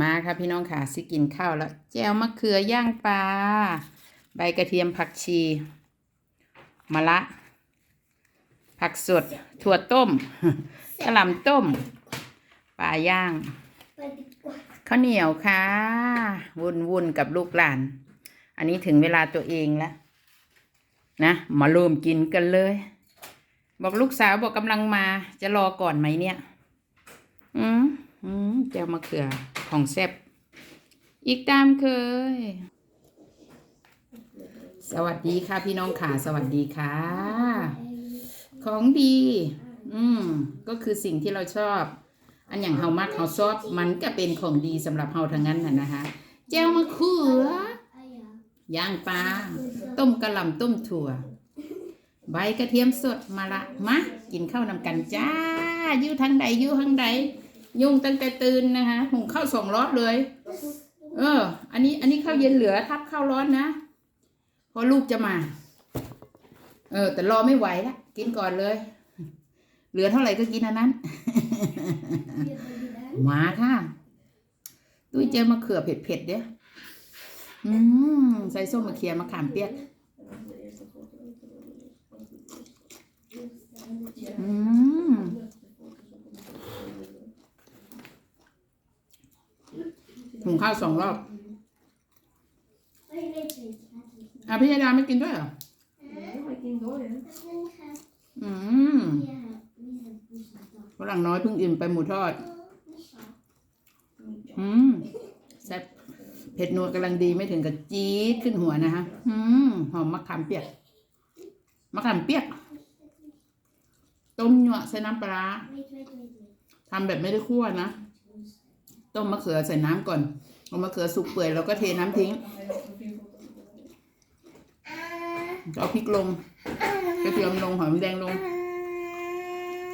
มาค่ะพี่น้องค่ะสิกินข้าวแล้วแจวมะเขือย่างปลาใบกระเทียมผักชีมะละผักสดถั่วต้มกระหล่ำต้มปลาย่างไปดีกว่าข้าวเหนียวค่ะวุ่นวุ่นกับลูกหลาน อันนี้ถึงเวลาตัวเองแล้วนะมาเริ่มกินกันเลย บอกลูกสาวบอกกำลังมาจะรอก่อนไหมเนี่ย อืมอืมแจวมะเขือ ของแซบอีกตามเคย สวัสดีค่ะพี่น้องค่ะ สวัสดีค่ะ ของดี อืมก็คือสิ่งที่เราชอบ อันอย่างเฮามากเฮาชอบ มันก็เป็นของดีสำหรับเฮาทั้งนั้นน่ะนะคะแจวมะเขือย่างปลาต้มกระหล่ำต้มถั่ว ใบกระเทียมสดมาละ มา กินข้าวนำกันจ้า อยู่ทางใดอยู่ทางใด ยุ่งตั้งแต่ตื่นนะคะหุงข้าวสองรอบเลย เออ อันนี้ อันนี้ข้าวเย็นเหลือทับข้าวร้อนนะเพราะลูกจะมา เออ แต่รอไม่ไหวละกินก่อนเลย เหลือเท่าไหร่ก็กินอันนั้น มาค่ะตุ้ยเจอมะเขือเผ็ดๆเด้ออืมใส่ส้มมะเขือมะขามเปียก อืม หุงข้าวสองรอบอะพี่ยาดาไม่กินด้วยเหรออืมฝรั่งน้อยเพิ่งอิ่มไปหมูทอด อืมแซ่บเผ็ดนัวกำลังดีไม่ถึงกับจี๊ดขึ้นหัวนะคะอืมหอมมะขามเปียก มะขามเปียก ต้มหยวใส่น้ำปลาร้าทำแบบไม่ได้คั่วนะ ต้มมะเขือใส่น้ำก่อนเอามะเขือสุกเปื่อยแล้วก็เทน้ำทิ้งเอาพริกลงกระเทียมลงหอมแดงลง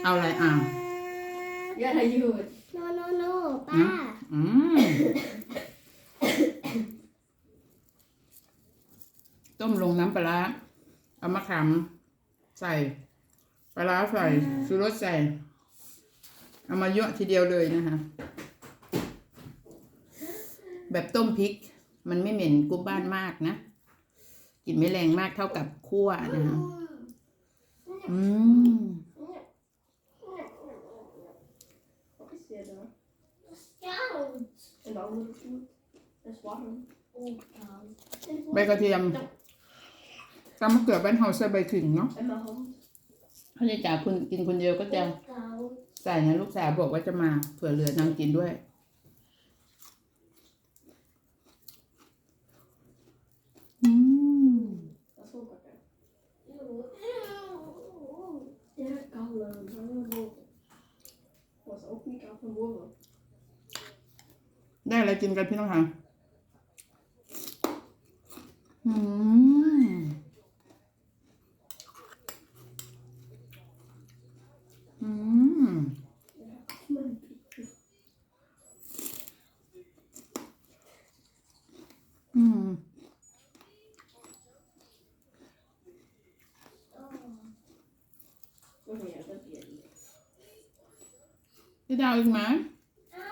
เอาอะไรอะ Ja, dat je goed. โนโนโนป้าอืมต้มลงน้ำปลาร้าเอามะขามใส่ปลาร้าใส่ชูรสใส่ เอามาเยอะทีเดียวเลยนะคะ แบบต้มพริก มันไม่เหม็นกุบบ้านมากนะกลิ่นไม่แรงมากเท่ากับคั่วนะคะอืม Wat is dit dan? เจ้า En de andere voet. Dat is warm. ใบกระเทียมตำมะเขือบ้านเฮาใส่ใบขิงเนาะ En mijn hand. ถ้าจะจ่าคุณกินคนเดียวก็จะเก่าใส่นะลูกสาวบอกว่าจะมาเผื่อเหลือนางกินด้วย อืม Dat is ook lekker. อยู่ Ja, koude. Van boven. Was ook niet koud van boven. ได้อะไรกินกันพี่น้องคะอืมอืมอืม Oh ja, dat weet ik. พี่ดาวอีกไหมเอ้า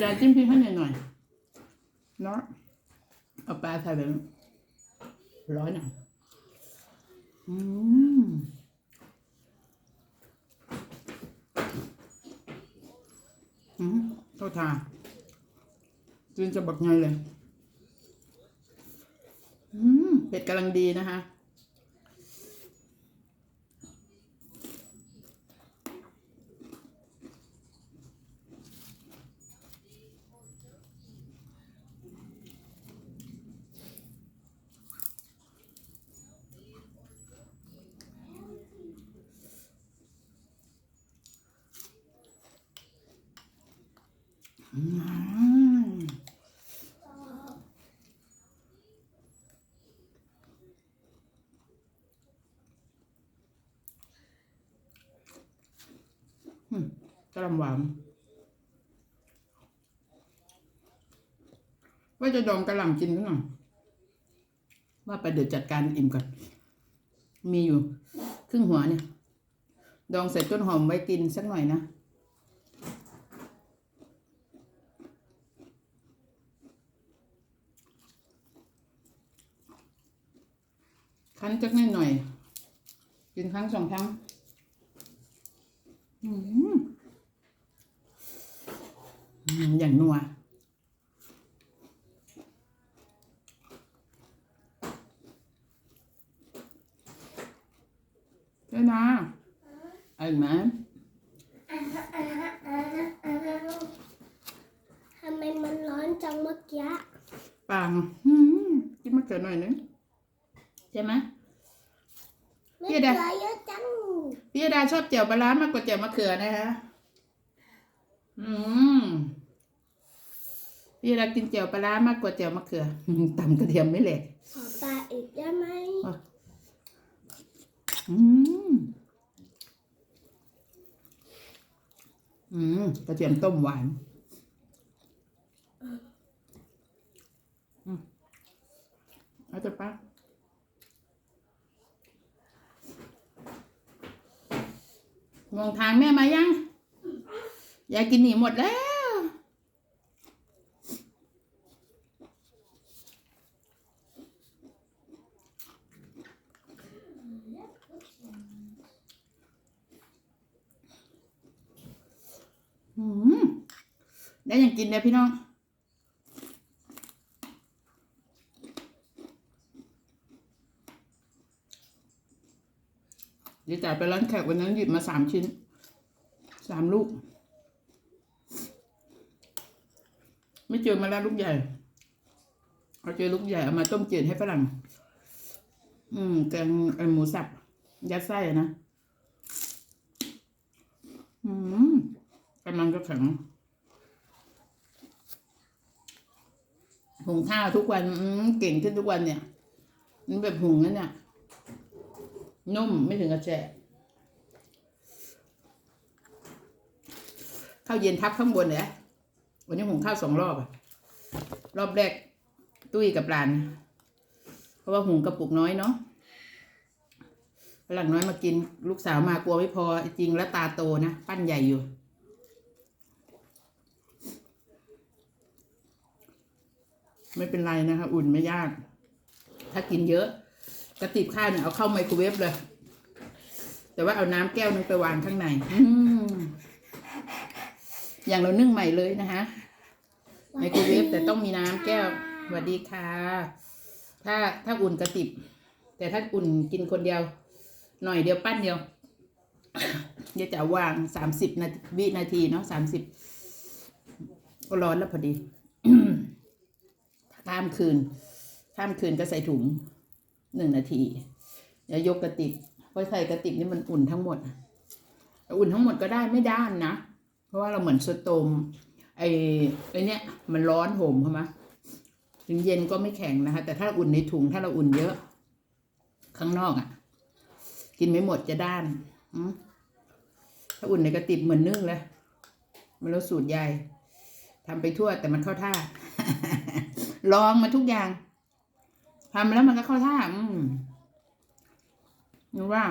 จะจิ้มพริกให้หน่อยหน่อยเนาะเอาปลาใส่ไปร้อยหน่อยอืมอืมเข้าทาจินจะบักไงเลย อืมเผ็ดกำลังดีนะคะ กระลำหวานว่าจะดองกระหล่ำกินหรือเปล่าว่าไปเดี๋ยวจัดการอิ่มก่อน มีอยู่ ครึ่งหัวเนี่ย ดองใส่ต้นหอมไว้กินสักหน่อยนะ คั้นจักนิดหน่อย กินครั้งสองครั้งอืมอืมอย่างนัวเจ้านาเอาอีกไหมทำไมมันร้อนจังเมื่อกี้ปังอืมกินมะเขือหน่อยนึง ใช่ไหมไม่พี่เกดาลือเยอะจังพี่ดาชอบเจียวปลาร้ามากกว่าเจียวมะเขือนะคะอืมพี่ดากินเจียวปลาร้ามากกว่าเจียวมะเขืออืมตำกระเทียมไม่เหล็กขอปลาอีกได้ไหมอืมอืมกระเทียมต้มหวานอืมเอาจะปะมองทางแม่มายัง ยาย กินหนีหมดแล้ว อืมได้ยังกินเนี่ยพี่น้องเดี๋ยวจ่ายไปร้านแขกวันนั้นหยิบมาสามชิ้นสามลูก ไม่เจอมาแล้วลูกใหญ่เอาเจอลูกใหญ่เอามาต้มจืดให้ฝรั่ง อืมแกงไอหมูสับ ยัดไส้อะนะ อืมกำลังจะแข็งหุงข้าวทุกวัน อืมเก่งขึ้นทุกวันเนี่ย มันแบบหุงนั่นเนี่ยนุ่มไม่ถึงกระแจะข้าวเย็นทับข้างบนเลย วันนี้หุงข้าวสองรอบอะรอบแรกตุ้ยกับหลาน เพราะว่าหุงกระปุกน้อยเนาะฝรั่งน้อยมากินลูกสาวมากลัวไม่พอจริงแล้วตาโตนะปั้นใหญ่อยู่ไม่เป็นไรนะคะ อุ่นไม่ยาก ถ้ากินเยอะกระติบข้าวเนี่ยเอาเข้าไมโครเวฟเลย แต่ว่าเอาน้ำแก้วนึงไปวางข้างในอืมอย่างเรานึ่งใหม่เลยนะคะ ไมโครเวฟแต่ต้องมีน้ำแก้วสวัสดีค่ะ ถ้าถ้าอุ่นกระติบ แต่ถ้าอุ่นกินคนเดียว หน่อยเดียวปั้นเดียวเดี๋ยวจะวางสามสิบนาทีวินาทีเนาะสามสิบก็ร้อนแล้วพอดีข้ามคืน ข้ามคืนก็ใส่ถุงหนึ่งนาทีอย่ายกกระติบเพราะใส่กระติบนี่มันอุ่นทั้งหมดแต่อุ่นทั้งหมดก็ได้ไม่ด้านนะ เพราะว่าเราเหมือนสโตม ไอ้ไอ้เนี่ยมันร้อนโหมเข้ามาถึงเย็นก็ไม่แข็งนะคะ แต่ถ้าอุ่นในถุงถ้าเราอุ่นเยอะ ข้างนอกอะ่ะ กินไม่หมดจะด้านอืมถ้าอุ่นในกระติบเหมือนนึ่งเลยมันแล้วสูตรใหญ่ทำไปทั่วแต่มันเข้าท่า ลองมาทุกอย่างทำแล้วมันก็เข้าท่า อืมนึกว่า